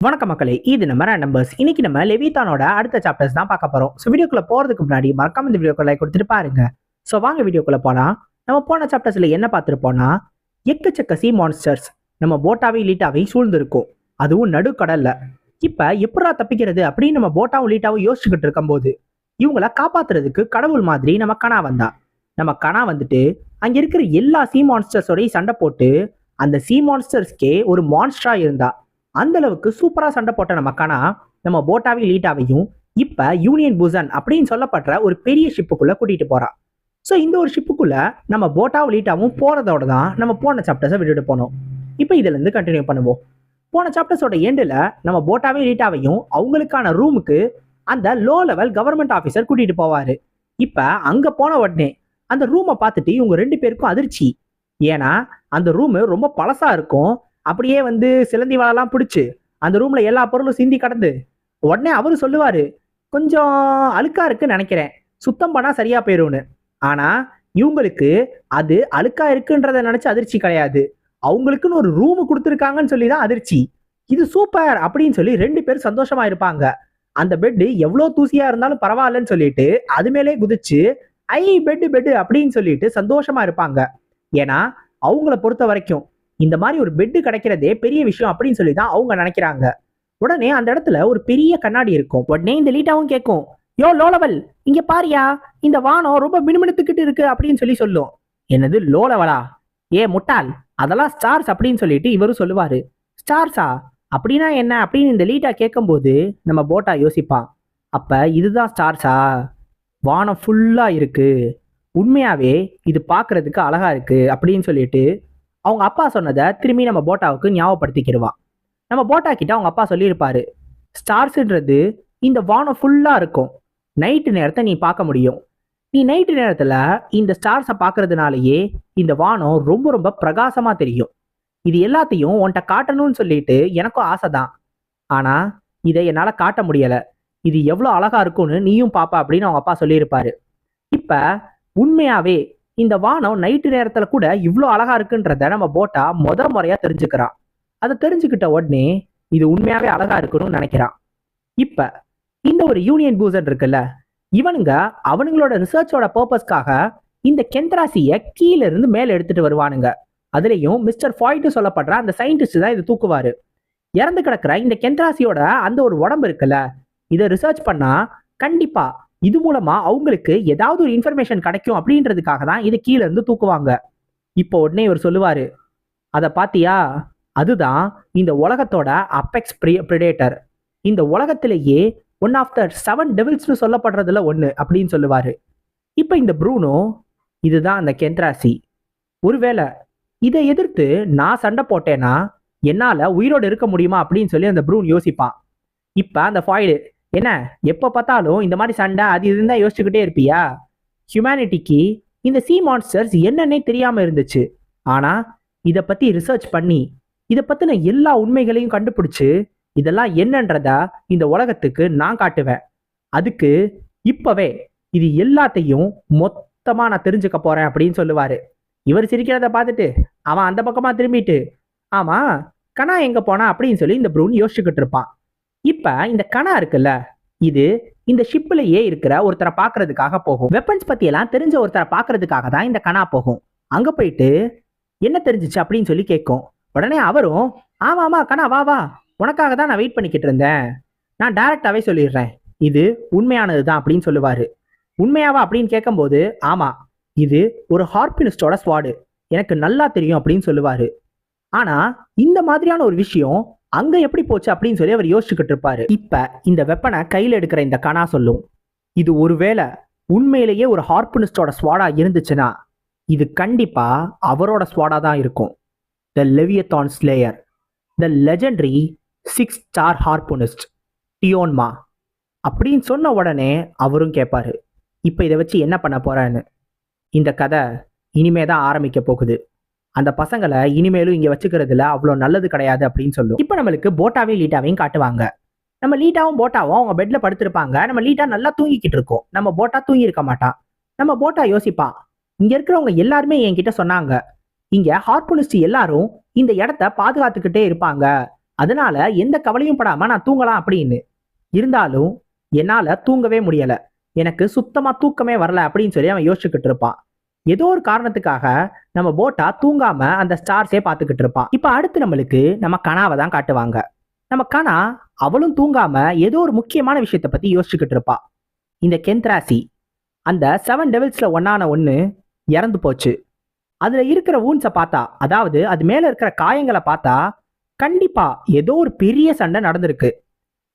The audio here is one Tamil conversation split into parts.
வணக்கம் மக்களே இது நம்ம நம்பர்ஸ் இன்னைக்கு நம்ம லெவிதானோட அடுத்த சாப்டர்ஸ் தான் பார்க்க போறோம். ஸோ வீடியோக்குள்ள போறதுக்கு முன்னாடி மறக்காம இந்த வீடியோக்கு லைக் கொடுத்துட்டு பாருங்க. ஸோ வாங்க வீடியோக்குள்ள போனா நம்ம போன சாப்டர்ஸ்ல என்ன பார்த்துருப்போம்னா எக்கச்சக்க சி மான்ஸ்டர்ஸ் நம்ம போட்டாவையும் லீட்டாவையும் சூழ்ந்திருக்கும். அதுவும் நடுக்கடல்ல. இப்ப எப்படா தப்பிக்கிறது அப்படின்னு நம்ம போட்டாவும் லீட்டாவும் யோசிச்சுக்கிட்டு இருக்கும்போது இவங்கள காப்பாத்துறதுக்கு கடவுள் மாதிரி நம்ம கனா வந்தா நம்ம கனா வந்துட்டு அங்க இருக்கிற எல்லா சி மான்ஸ்டர்ஸோடையும் சண்டை போட்டு அந்த சி மான்ஸ்டர்ஸ்க்கே ஒரு மான்ஸ்டரா இருந்தா அந்த அளவுக்கு சூப்பராக சண்டை போட்ட நமக்கானா நம்ம போட்டாவி லீட்டாவையும் இப்போ யூனியன் புசன் அப்படின்னு சொல்லப்படுற ஒரு பெரிய ஷிப்புக்குள்ளே கூட்டிகிட்டு போகிறான் ஸோ இந்த ஒரு ஷிப்புக்குள்ளே நம்ம போட்டாவும் லீட்டாவும் போகிறதோட தான் நம்ம போன சாப்டர்ஸை விட்டுட்டு போனோம். இப்போ இதுலேருந்து கண்டினியூ பண்ணுவோம். போன சாப்டர்ஸோட எண்டில் நம்ம போட்டாவையும் லீட்டாவையும் அவங்களுக்கான ரூமுக்கு அந்த லோ லெவல் கவர்மெண்ட் ஆஃபீஸர் கூட்டிகிட்டு போவார். இப்போ அங்கே போன உடனே அந்த ரூமை பார்த்துட்டு இவங்க ரெண்டு பேருக்கும் அதிர்ச்சி. ஏன்னா அந்த ரூமு ரொம்ப பழசாக இருக்கும். அப்படியே வந்து சிலந்தி வாழலாம் பிடிச்சி அந்த ரூம்ல எல்லா பொருளும் சிந்தி கடந்து உடனே அவரு சொல்லுவாரு கொஞ்சம் அழுக்கா இருக்குன்னு நினைக்கிறேன். சுத்தம் பண்ணா சரியா போயிடும்னு ஆனா இவங்களுக்கு அது அழுக்கா இருக்குன்றத நினைச்சு அதிர்ச்சி கிடையாது. அவங்களுக்குன்னு ஒரு ரூம் கொடுத்துருக்காங்கன்னு சொல்லி தான் அதிர்ச்சி. இது சூப்பர் அப்படின்னு சொல்லி ரெண்டு பேரும் சந்தோஷமா இருப்பாங்க. அந்த பெட்டு எவ்வளோ தூசியா இருந்தாலும் பரவாயில்லன்னு சொல்லிட்டு அது மேலே குதிச்சு ஐ பெட்டு பெட்டு அப்படின்னு சொல்லிட்டு சந்தோஷமா இருப்பாங்க. ஏன்னா அவங்கள பொறுத்த வரைக்கும் இந்த மாதிரி ஒரு பெட்டு கிடைக்கிறதே பெரிய விஷயம் அப்படின்னு சொல்லி தான் அவங்க நினைக்கிறாங்க. உடனே அந்த இடத்துல ஒரு பெரிய கண்ணாடி இருக்கும். உடனே இந்த லீட்டாவும் கேட்கும் யோ லோலவல் இங்க பாரியா இந்த வானம் ரொம்ப மினுமினுத்துக்கிட்டு இருக்கு அப்படின்னு சொல்லி சொல்லும். என்னது லோலவலா? ஏ முட்டாள் அதெல்லாம் ஸ்டார்ஸ் அப்படின்னு சொல்லிட்டு இவரும் சொல்லுவாரு. ஸ்டார்ஸா? அப்படின்னா என்ன? அப்படின்னு இந்த லீட்டா கேட்கும்போது நம்ம போட்டா யோசிப்பான். அப்ப இதுதான் ஸ்டார்ஸா? வானம் ஃபுல்லா இருக்கு. உண்மையாவே இது பார்க்கறதுக்கு அழகா இருக்கு அப்படின்னு சொல்லிட்டு அவங்க அப்பா சொன்னதை திரும்பி நம்ம போட்டாவுக்கு ஞாபகப்படுத்திக்கிடுவான் நம்ம போட்டா கிட்ட அவங்க அப்பா சொல்லியிருப்பாரு ஸ்டார்ஸ்ன்றது இந்த வானம் ஃபுல்லாக இருக்கும். நைட்டு நேரத்தை நீ பார்க்க முடியும். நீ நைட்டு நேரத்தில் இந்த ஸ்டார்ஸை பார்க்கறதுனாலயே இந்த வானம் ரொம்ப ரொம்ப பிரகாசமாக தெரியும். இது எல்லாத்தையும் உன்கிட்ட காட்டணும்னு சொல்லிட்டு எனக்கும் ஆசை தான் ஆனால் இதை என்னால் காட்ட முடியலை. இது எவ்வளோ அழகாக இருக்கும்னு நீயும் பாப்பா அப்படின்னு அவங்க அப்பா சொல்லியிருப்பாரு. இப்போ உண்மையாகவே இந்த வானம் நைட்டு நேரத்துல கூட இவ்வளோ அழகா இருக்குன்றத நம்ம போட்டா முத முறையா தெரிஞ்சுக்கிறான். அதை தெரிஞ்சுக்கிட்ட உடனே இது உண்மையாவே அழகா இருக்கணும்னு நினைக்கிறான். இப்ப இந்த ஒரு யூனியன் பூசன் இருக்குல்ல இவனுங்க அவனுங்களோட ரிசர்ச்சோட பர்பஸ்க்காக இந்த கெந்தராசிய கீழ இருந்து மேல எடுத்துட்டு வருவானுங்க. அதுலயும் மிஸ்டர் ஃபாய்ட்டு சொல்லப்படுற அந்த சயின்டிஸ்ட் தான் இது தூக்குவாரு. இறந்து கிடக்குற இந்த கெந்தராசியோட அந்த ஒரு உடம்பு இருக்குல்ல இதை ரிசர்ச் பண்ணா கண்டிப்பா இது மூலமா அவங்களுக்கு ஏதாவது ஒரு இன்ஃபர்மேஷன் கிடைக்கும் அப்படின்றதுக்காக தான் இதை கீழே இருந்து தூக்குவாங்க. இப்போ உடனே இவர் சொல்லுவாரு அதை பாத்தியா? அதுதான் இந்த உலகத்தோட அப்பெக்ஸ் ப்ரிடேட்டர் இந்த உலகத்திலேயே ஒன் ஆஃப் த செவன் டெவில்ஸ்னு சொல்லப்படுறதுல ஒன்று அப்படின்னு சொல்லுவாரு. இப்போ இந்த ப்ரூனோ இதுதான் அந்த கென்ட்ராசி. ஒருவேளை இதை எதிர்த்து நான் சண்டை போட்டேன்னா என்னால் உயிரோடு இருக்க முடியுமா? அப்படின்னு சொல்லி அந்த ப்ரூன் யோசிப்பான். இப்போ அந்த ஃபாய்டு என்ன? எப்போ பார்த்தாலும் இந்த மாதிரி சண்டை அது இதுன்னு யோசிச்சுக்கிட்டே இருப்பியா? ஹியூமனிட்டிக்கு இந்த சி மான்ஸ்டர்ஸ் என்னன்னே தெரியாமல் இருந்துச்சு. ஆனால் இதை பற்றி ரிசர்ச் பண்ணி இதை பற்றின எல்லா உண்மைகளையும் கண்டுபிடிச்சு இதெல்லாம் என்னன்றதா இந்த உலகத்துக்கு நான் காட்டுவேன். அதுக்கு இப்போவே இது எல்லாத்தையும் மொத்தமாக நான் தெரிஞ்சுக்க போகிறேன் அப்படின்னு சொல்லுவார். இவர் சிரிக்கிறத பார்த்துட்டு அவன் அந்த பக்கமாக திரும்பிட்டு ஆமா கணா எங்கே போனா? அப்படின்னு சொல்லி இந்த ப்ரூன் யோசிச்சுக்கிட்டு இருப்பான். இப்ப இந்த கணா இருக்குல்ல இது இந்த ஷிப்லயே இருக்கிற ஒருத்தரை பார்க்கறதுக்காக போகும். வெப்பன்ஸ் பத்தி எல்லாம் தெரிஞ்ச ஒருத்தரை பார்க்கறதுக்காக தான் இந்த கணா போகும். அங்க போயிட்டு என்ன தெரிஞ்சுச்சு அப்படின்னு சொல்லி கேட்கும். உடனே அவரும் ஆமா ஆமா கணா வா வா. உனக்காக தான் நான் வெயிட் பண்ணிக்கிட்டு இருந்தேன். நான் டைரக்டாவே சொல்லிடுறேன். இது உண்மையானது தான் அப்படின்னு சொல்லுவாரு. உண்மையாவா? அப்படின்னு கேட்கும்போது ஆமா இது ஒரு ஹார்பினிஸ்டோட ஸ்வாடு எனக்கு நல்லா தெரியும் அப்படின்னு சொல்லுவாரு. ஆனா இந்த மாதிரியான ஒரு விஷயம் அங்க எப்படி போச்சு அப்படின்னு சொல்லி அவர் யோசிச்சுக்கிட்டு இருப்பாரு. இப்ப இந்த வெப்பனை கையில் எடுக்கிற இந்த கணா சொல்லும் இது ஒருவேளை உண்மையிலேயே ஒரு ஹார்பனிஸ்டோட ஸ்வாடா இருந்துச்சுன்னா இது கண்டிப்பா அவரோட ஸ்வாடா தான் இருக்கும். The Leviathan slayer the legendary six star harpoonist டியோன்மா அப்படின்னு சொன்ன உடனே அவரும் கேட்பாரு இப்போ இதை வச்சு என்ன பண்ண போறேன்னு இந்த கதை இனிமே தான் ஆரம்பிக்க போகுது. அந்த பசங்களை இனிமேலும் இங்கே வச்சுக்கிறதுல அவ்வளோ நல்லது கிடையாது அப்படின்னு சொல்லும். இப்போ நம்மளுக்கு போட்டாவையும் லீட்டாவையும் காட்டுவாங்க. நம்ம லீட்டாவும் போட்டாவும் அவங்க பெட்ல படுத்திருப்பாங்க. நம்ம லீட்டா நல்லா தூங்கிக்கிட்டு இருக்கோம். நம்ம போட்டா தூங்கி இருக்க மாட்டான். நம்ம போட்டா யோசிப்பான். இங்க இருக்கிறவங்க எல்லாருமே என்கிட்ட சொன்னாங்க. இங்க ஹார்போனிஸ்ட் எல்லாரும் இந்த இடத்த பாதுகாத்துக்கிட்டே இருப்பாங்க. அதனால எந்த கவலையும் படாம நான் தூங்கலாம் அப்படின்னு. இருந்தாலும் என்னால தூங்கவே முடியல. எனக்கு சுத்தமா தூக்கமே வரல அப்படின்னு சொல்லி அவன் யோசிச்சுக்கிட்டு இருப்பான். ஏதோ ஒரு காரணத்துக்காக நம்ம போட்டா தூங்காம அந்த ஸ்டார்ஸே பார்த்துக்கிட்டு இருப்பான் இப்ப அடுத்து நம்மளுக்கு நம்ம கனாவை தான் காட்டுவாங்க. நம்ம கனா அவளும் தூங்காம ஏதோ ஒரு முக்கியமான விஷயத்த பத்தி யோசிச்சுக்கிட்டு இருப்பா. இந்த கெந்த்ராசி அந்த செவன் டெவில்ஸ்ல ஒன்னான ஒன்று இறந்து போச்சு. அதுல இருக்கிற ஊன்ஸை பார்த்தா அதாவது அது மேல இருக்கிற காயங்களை பார்த்தா கண்டிப்பா ஏதோ ஒரு பெரிய சண்டை நடந்திருக்கு.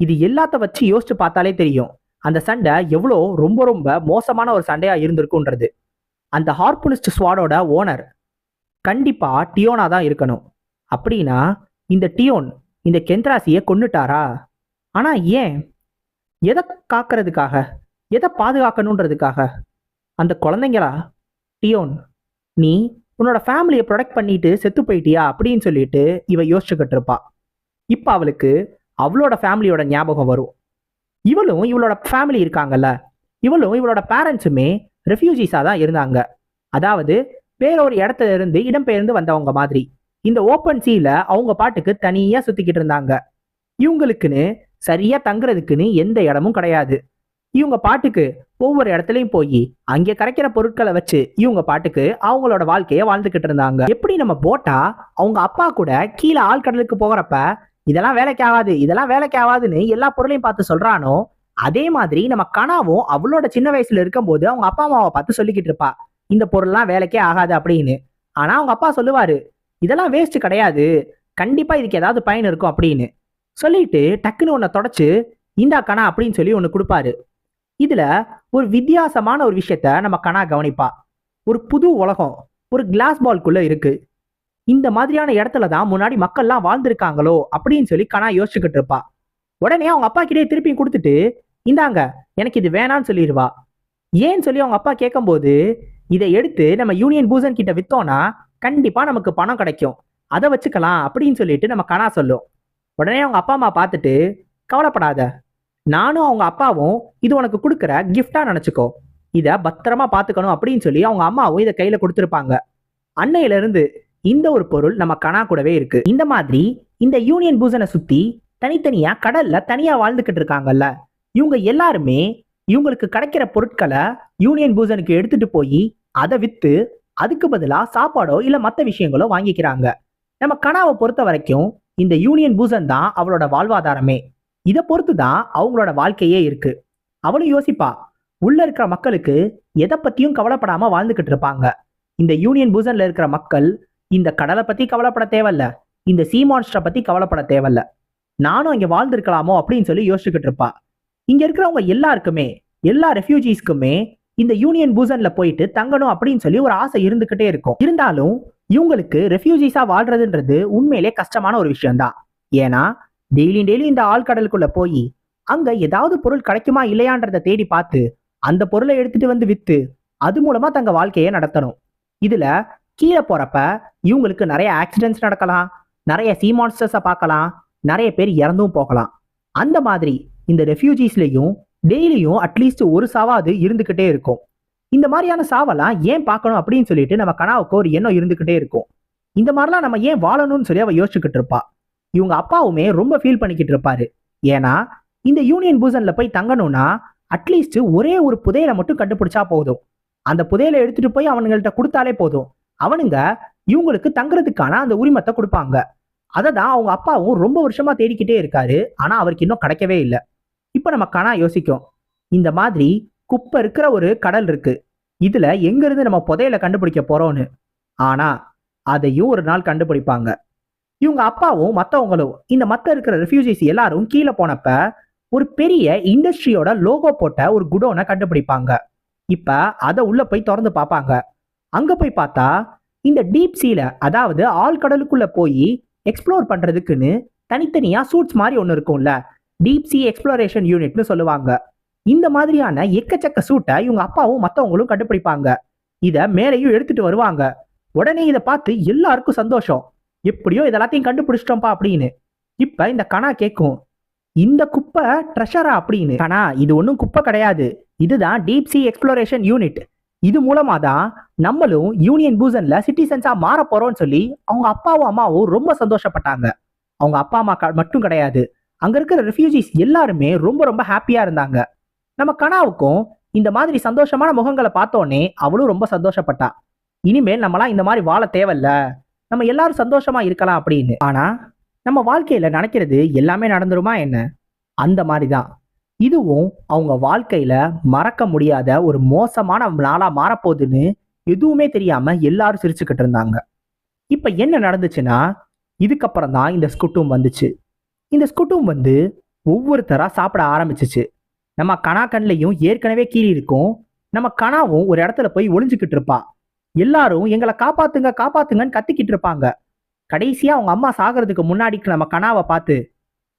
இது எல்லாத்த வச்சு யோசிச்சு பார்த்தாலே தெரியும். அந்த சண்டை எவ்வளோ ரொம்ப ரொம்ப மோசமான ஒரு சண்டையா இருந்திருக்குன்றது அந்த ஹார்புனிஸ்ட் ஸ்வாடோட ஓனர் கண்டிப்பா டியோனா தான் இருக்கணும். அப்படின்னா இந்த டியோன் இந்த கெந்த்ராசியை கொன்னுட்டாரா? ஆனா ஏன்? எதை காக்கிறதுக்காக? எதை பாதுகாக்கணுன்றதுக்காக? அந்த குழந்தைங்களா? டியோன் நீ உன்னோட ஃபேமிலியை ப்ரொடெக்ட் பண்ணிட்டு செத்து போயிட்டியா? அப்படின்னு சொல்லிட்டு இவ யோசிச்சுக்கிட்டு இருப்பா. இப்போ அவளுக்கு அவளோட ஃபேமிலியோட ஞாபகம் வரும். இவளும் இவளோட ஃபேமிலி இருக்காங்கல்ல? இவளும் இவளோட பேரண்ட்ஸுமே ரெஃப்யூஜிஸாக தான் இருந்தாங்க. அதாவது வேறொரு இடத்துல இருந்து இடம்பெயர்ந்து வந்தவங்க மாதிரி. இந்த ஓப்பன் சீல அவங்க பாட்டுக்கு தனியா சுத்திக்கிட்டு இருந்தாங்க. இவங்களுக்குன்னு சரியா தங்குறதுக்குன்னு எந்த இடமும் கிடையாது. இவங்க பாட்டுக்கு ஒவ்வொரு இடத்துலையும் போய் அங்கே கரைக்கிற பொருட்களை வச்சு இவங்க பாட்டுக்கு அவங்களோட வாழ்க்கையை வாழ்ந்துக்கிட்டு இருந்தாங்க. எப்படி நம்ம போட்டா அவங்க அப்பா கூட கீழே ஆழ்கடலுக்கு போகிறப்ப இதெல்லாம் வேலைக்கு ஆகாது இதெல்லாம் வேலைக்கு ஆகாதுன்னு எல்லா பொருளையும் பார்த்து சொல்றானோ அதே மாதிரி நம்ம கனாவும் அவளோட சின்ன வயசுல இருக்கும்போது அவங்க அப்பா அம்மாவை பார்த்து சொல்லிக்கிட்டு இருப்பா. இந்த பொருள்லாம் வேலைக்கே ஆகாது அப்படின்னு. ஆனா அவங்க அப்பா சொல்லுவாரு இதெல்லாம் வேஸ்ட் கிடையாது. கண்டிப்பா இதுக்கு ஏதாவது பயன் இருக்கும் அப்படின்னு. சொல்லிட்டு டக்குன்னு உன்னை தொடச்சு இந்தா கணா அப்படின்னு சொல்லி ஒன்று கொடுப்பாரு. இதுல ஒரு வித்தியாசமான ஒரு விஷயத்த நம்ம கணா கவனிப்பா. ஒரு புது உலகம் ஒரு கிளாஸ் பால்குள்ள இருக்கு. இந்த மாதிரியான இடத்துல தான் முன்னாடி மக்கள்லாம் வாழ்ந்திருக்காங்களோ அப்படின்னு சொல்லி கணா யோசிச்சுக்கிட்டு இருப்பா. உடனே அவங்க அப்பா கிட்டே திருப்பி கொடுத்துட்டு இந்தாங்க எனக்கு இது வேணான்னு சொல்லிடுவா ஏன்னு சொல்லி அவங்க அப்பா கேட்கும்போது இதை எடுத்து நம்ம யூனியன் பூசன் கிட்ட வித்தோம்னா கண்டிப்பா நமக்கு பணம் கிடைக்கும். அதை வச்சுக்கலாம் அப்படின்னு சொல்லிட்டு நம்ம கணா சொல்லும். உடனே அவங்க அப்பா அம்மா பார்த்துட்டு கவலைப்படாத. நானும் அவங்க அப்பாவும் இது உனக்கு கொடுக்குற கிஃப்டா நினைச்சுக்கோ. இதை பத்திரமா பார்த்துக்கணும் அப்படின்னு சொல்லி அவங்க அம்மாவும் இதை கையில கொடுத்துருப்பாங்க. அன்னையில இருந்து இந்த ஒரு பொருள் நம்ம கணா கூடவே இருக்கு. இந்த மாதிரி இந்த யூனியன் பூசனை சுத்தி தனித்தனியா கடல்ல தனியா வாழ்ந்துகிட்டு இருக்காங்கல்ல. இவங்க எல்லாருமே இவங்களுக்கு கிடைக்கிற பொருட்களை யூனியன் பூசனுக்கு எடுத்துட்டு போய் அதை விற்று அதுக்கு பதிலா சாப்பாடோ இல்ல மத்த விஷயங்களோ வாங்கிக்கிறாங்க. நம்ம கனாவை பொறுத்த வரைக்கும் இந்த யூனியன் பூசன் தான் அவளோட வாழ்வாதாரமே. இதை பொறுத்து தான் அவங்களோட வாழ்க்கையே இருக்கு. அவளும் யோசிப்பா உள்ள இருக்கிற மக்களுக்கு எதை பத்தியும் கவலைப்படாம வாழ்ந்துகிட்டு இருப்பாங்க. இந்த யூனியன் பூசன்ல இருக்கிற மக்கள் இந்த கடலை பத்தி கவலைப்பட தேவையில்ல. இந்த சீ மான்ஸ்டரை பத்தி கவலைப்பட தேவையில்ல. நானும் இங்க வாழ்ந்திருக்கலாமோ அப்படின்னு சொல்லி யோசிச்சுக்கிட்டு இருப்பா. இங்க இருக்கிறவங்க எல்லாருக்குமே எல்லா ரெஃப்யூஜிஸ்க்குமே இந்த யூனியன் பூசன்ல போயிட்டு தங்கணும் அப்படின்னு சொல்லி ஒரு ஆசை இருந்துகிட்டே இருக்கும். இருந்தாலும் இவங்களுக்கு ரெஃப்யூஜிஸா வாழ்றதுன்றது உண்மையிலே கஷ்டமான ஒரு விஷயம்தான். ஏன்னா டெய்லி டெய்லி இந்த ஆழ்கடலுக்குள்ள போய் அங்க ஏதாவது பொருள் கிடைக்குமா இல்லையான்றதை தேடி பார்த்து அந்த பொருளை எடுத்துட்டு வந்து வித்து அது மூலமா தங்க வாழ்க்கையை நடத்தணும். இதுல கீழே போறப்ப இவங்களுக்கு நிறைய ஆக்சிடென்ட்ஸ் நடக்கலாம் நிறைய சீ மான்ஸ்டர்ஸை பார்க்கலாம் நிறைய பேர் இறந்தும் போகலாம். அந்த மாதிரி இந்த ரெஃப்யூஜிஸ்லேயும் டெய்லியும் அட்லீஸ்ட் ஒரு சாவாது இருந்துக்கிட்டே இருக்கும். இந்த மாதிரியான சாவெல்லாம் ஏன் பார்க்கணும் அப்படின்னு சொல்லிட்டு நம்ம கனாவுக்கு ஒரு எண்ணம் இருந்துக்கிட்டே இருக்கும். இந்த மாதிரிலாம் நம்ம ஏன் வாழணும்னு சொல்லி அவ யோசிச்சுக்கிட்டு இருப்பா. இவங்க அப்பாவுமே ரொம்ப ஃபீல் பண்ணிக்கிட்டு இருப்பாரு. ஏன்னா இந்த யூனியன் பூசன்ல போய் தங்கணும்னா அட்லீஸ்ட் ஒரே ஒரு புதையலை மட்டும் கண்டுபிடிச்சா போதும். அந்த புதையலை எடுத்துட்டு போய் அவனுங்கள்ட்ட கொடுத்தாலே போதும். அவனுங்க இவங்களுக்கு தங்குறதுக்கான அந்த உரிமத்தை கொடுப்பாங்க. அதை தான் அவங்க அப்பாவும் ரொம்ப வருஷமா தேடிக்கிட்டே இருக்காரு. ஆனா அவருக்கு இன்னும் கிடைக்கவே இல்லை. இப்போ நம்ம கணா யோசிக்கும். இந்த மாதிரி குப்பை இருக்கிற ஒரு கடல் இருக்கு. இதுல எங்க இருந்து நம்ம புதையில கண்டுபிடிக்க போறோம்னு. ஆனா அதையும் ஒரு நாள் கண்டுபிடிப்பாங்க. இவங்க அப்பாவும் மத்தவங்களும் இந்த மத்த இருக்கிற ரெஃப்யூஜிஸ் எல்லாரும் கீழே போனப்ப ஒரு பெரிய இண்டஸ்ட்ரியோட லோகோ போட்ட ஒரு குடோனை கண்டுபிடிப்பாங்க. இப்ப அதை உள்ள போய் திறந்து பார்ப்பாங்க. அங்க போய் பார்த்தா இந்த டீப் சீல அதாவது ஆழ்கடலுக்குள்ள போய் எக்ஸ்ப்ளோர் பண்றதுக்குன்னு தனித்தனியா சூட்ஸ் மாதிரி ஒன்று இருக்கும்ல. டீப் சி எக்ஸ்ப்ளோரேஷன் யூனிட்னு சொல்லுவாங்க. இந்த மாதிரியான எக்கச்சக்க சூட்டை இவங்க அப்பாவும் மற்றவங்களும் கண்டுபிடிப்பாங்க. இதை மேலேயும் எடுத்துட்டு வருவாங்க. உடனே இதை பார்த்து எல்லாருக்கும் சந்தோஷம். எப்படியோ இதெல்லாத்தையும் கண்டுபிடிச்சிட்டோம்ப்பா அப்படின்னு. இப்போ இந்த கணா கேட்கும் இந்த குப்பை ட்ரெஷரா அப்படின்னு. கணா இது ஒன்றும் குப்பை கிடையாது. இதுதான் டீப் சி எக்ஸ்ப்ளோரேஷன் யூனிட் இது மூலமாக தான் நம்மளும் யூனியன் பூசனில் சிட்டிசன்ஸாக மாற போறோம்னு சொல்லி அவங்க அப்பாவும் அம்மாவும் ரொம்ப சந்தோஷப்பட்டாங்க. அவங்க அப்பா அம்மா மட்டும் கிடையாது. அங்க இருக்கிற ரெஃப்யூஜிஸ் எல்லாருமே ரொம்ப ரொம்ப ஹாப்பியா இருந்தாங்க. நம்ம கனாவுக்கும் இந்த மாதிரி சந்தோஷமான முகங்களை பார்த்தோன்னே அவளும் ரொம்ப சந்தோஷப்பட்டா. இனிமேல் நம்மளாம் இந்த மாதிரி வாழ தேவையில்ல. நம்ம எல்லாரும் சந்தோஷமா இருக்கலாம் அப்படின்னு. ஆனா நம்ம வாழ்க்கையில நினைக்கிறது எல்லாமே நடந்துருமா என்ன? அந்த மாதிரி தான். இதுவும் அவங்க வாழ்க்கையில மறக்க முடியாத ஒரு மோசமான நாளா மாறப்போகுதுன்னு எதுவுமே தெரியாம எல்லாரும் சிரிச்சுக்கிட்டு இருந்தாங்க. இப்ப என்ன நடந்துச்சுன்னா இதுக்கப்புறம் தான் இந்த ஸ்குட்டும் வந்துச்சு. இந்த ஸ்குட்டும் வந்து ஒவ்வொருத்தராக சாப்பிட ஆரம்பிச்சிச்சு. நம்ம கணா கண்லையும் ஏற்கனவே கீறி இருக்கும். நம்ம கணாவும் ஒரு இடத்துல போய் ஒளிஞ்சுக்கிட்டு இருப்பா. எல்லாரும் எங்களை காப்பாத்துங்க காப்பாத்துங்கன்னு கத்திக்கிட்டு இருப்பாங்க. கடைசியா அவங்க அம்மா சாகிறதுக்கு முன்னாடி நம்ம கணாவை பார்த்து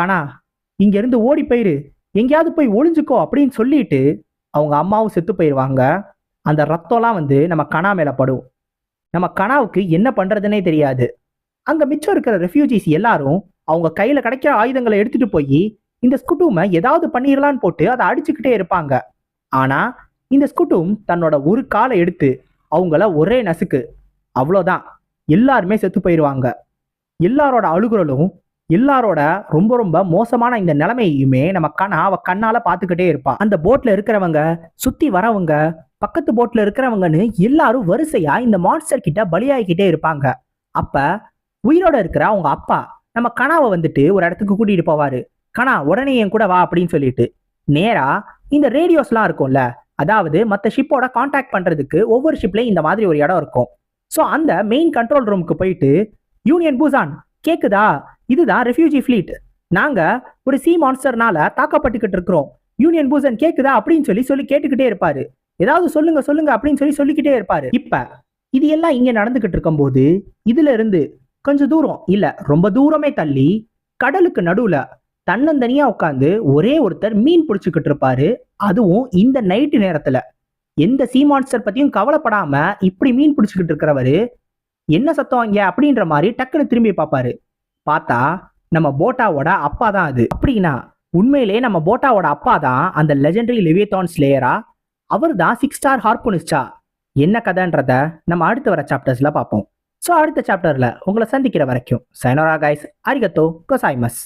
கணா இங்க இருந்து ஓடி போயிரு. எங்கேயாவது போய் ஒளிஞ்சுக்கோ அப்படின்னு சொல்லிட்டு அவங்க அம்மாவும் செத்து போயிடுவாங்க அந்த ரத்தம்லாம் வந்து நம்ம கணா மேலே படும். நம்ம கணாவுக்கு என்ன பண்றதுனே தெரியாது. அங்க மிச்சம் இருக்கிற ரெஃப்யூஜிஸ் எல்லாரும் அவங்க கையில கிடைக்கிற ஆயுதங்களை எடுத்துட்டு போய் இந்த ஸ்குட்டூமை ஏதாவது பண்ணிடலான்னு போட்டு அதை அடிச்சுக்கிட்டே இருப்பாங்க. ஆனா இந்த ஸ்குட்டூம் தன்னோட ஒரு காலை எடுத்து அவங்கள ஒரே நசுக்கு. அவ்வளோதான். எல்லாருமே செத்து போயிடுவாங்க எல்லாரோட அழுகுறலும் எல்லாரோட ரொம்ப ரொம்ப மோசமான இந்த நிலைமையுமே நம்ம கண்ணா அவ கண்ணால பார்த்துக்கிட்டே இருப்பான் அந்த போட்ல இருக்கிறவங்க சுத்தி வரவங்க பக்கத்து போட்ல இருக்கிறவங்கன்னு எல்லாரும் வரிசையா இந்த மான்ஸ்டர் கிட்ட பலியாகிக்கிட்டே இருப்பாங்க. அப்ப உயிரோட இருக்கிற அவங்க அப்பா நம்ம கனாவை வந்துட்டு ஒரு இடத்துக்கு கூட்டிட்டு போவாரு. கனா உடனே என் கூட வா அப்படின்னு சொல்லிட்டு. நேரா இந்த ரேடியோஸ்லாம் இருக்கும்ல அதாவது மற்ற ஷிப்போட காண்டாக்ட் பண்றதுக்கு ஒவ்வொரு ஷிப்லயும் இந்த மாதிரி ஒரு இடம் இருக்கும். ஸோ அந்த மெயின் கண்ட்ரோல் ரூமுக்கு போயிட்டு யூனியன் பூசான் கேக்குதா? இதுதான் ரெஃப்யூஜி ஃப்ளீட் நாங்க ஒரு சி மான்ஸ்டர்னால தாக்கப்பட்டுக்கிட்டு இருக்கிறோம். யூனியன் பூசன் கேக்குதா அப்படின்னு சொல்லி சொல்லி கேட்டுக்கிட்டே இருப்பாரு. ஏதாவது சொல்லுங்க சொல்லுங்க அப்படின்னு சொல்லி சொல்லிக்கிட்டே இருப்பாரு. இப்ப இது எல்லாம் இங்க நடந்துகிட்டு இருக்கும்போது இதுல இருந்து கொஞ்சம் தூரம். இல்ல ரொம்ப தூரமே தள்ளி கடலுக்கு நடுவுல தன்னந்தனியா உட்காந்து ஒரே ஒருத்தர் மீன் பிடிச்சுக்கிட்டு இருப்பாரு. அதுவும் இந்த நைட்டு நேரத்துல. எந்த சீ மான்ஸ்டர் பத்தியும் கவலைப்படாம இப்படி மீன் பிடிச்சுக்கிட்டு இருக்கிறவரு என்ன சத்தம் இங்க அப்படின்ற மாதிரி டக்குன்னு திரும்பி பார்ப்பாரு. பார்த்தா நம்ம போட்டாவோட அப்பா தான் அது. அப்படின்னா உண்மையிலே நம்ம போட்டாவோட அப்பா தான் அந்த லெஜெண்டரி லிவியத்தான் ஸ்லேயரா அவர் தான் சிக்ஸ் ஸ்டார் ஹார்போனிஸ்டா என்ன கதைன்றத நம்ம அடுத்து வர சாப்டர்ஸ்ல பார்ப்போம். ஸோ அடுத்த சாப்டரில் உங்களை சந்திக்கிற வரைக்கும் சைனோரா கைஸ் அரிகத்தோ கொசாய்மஸ்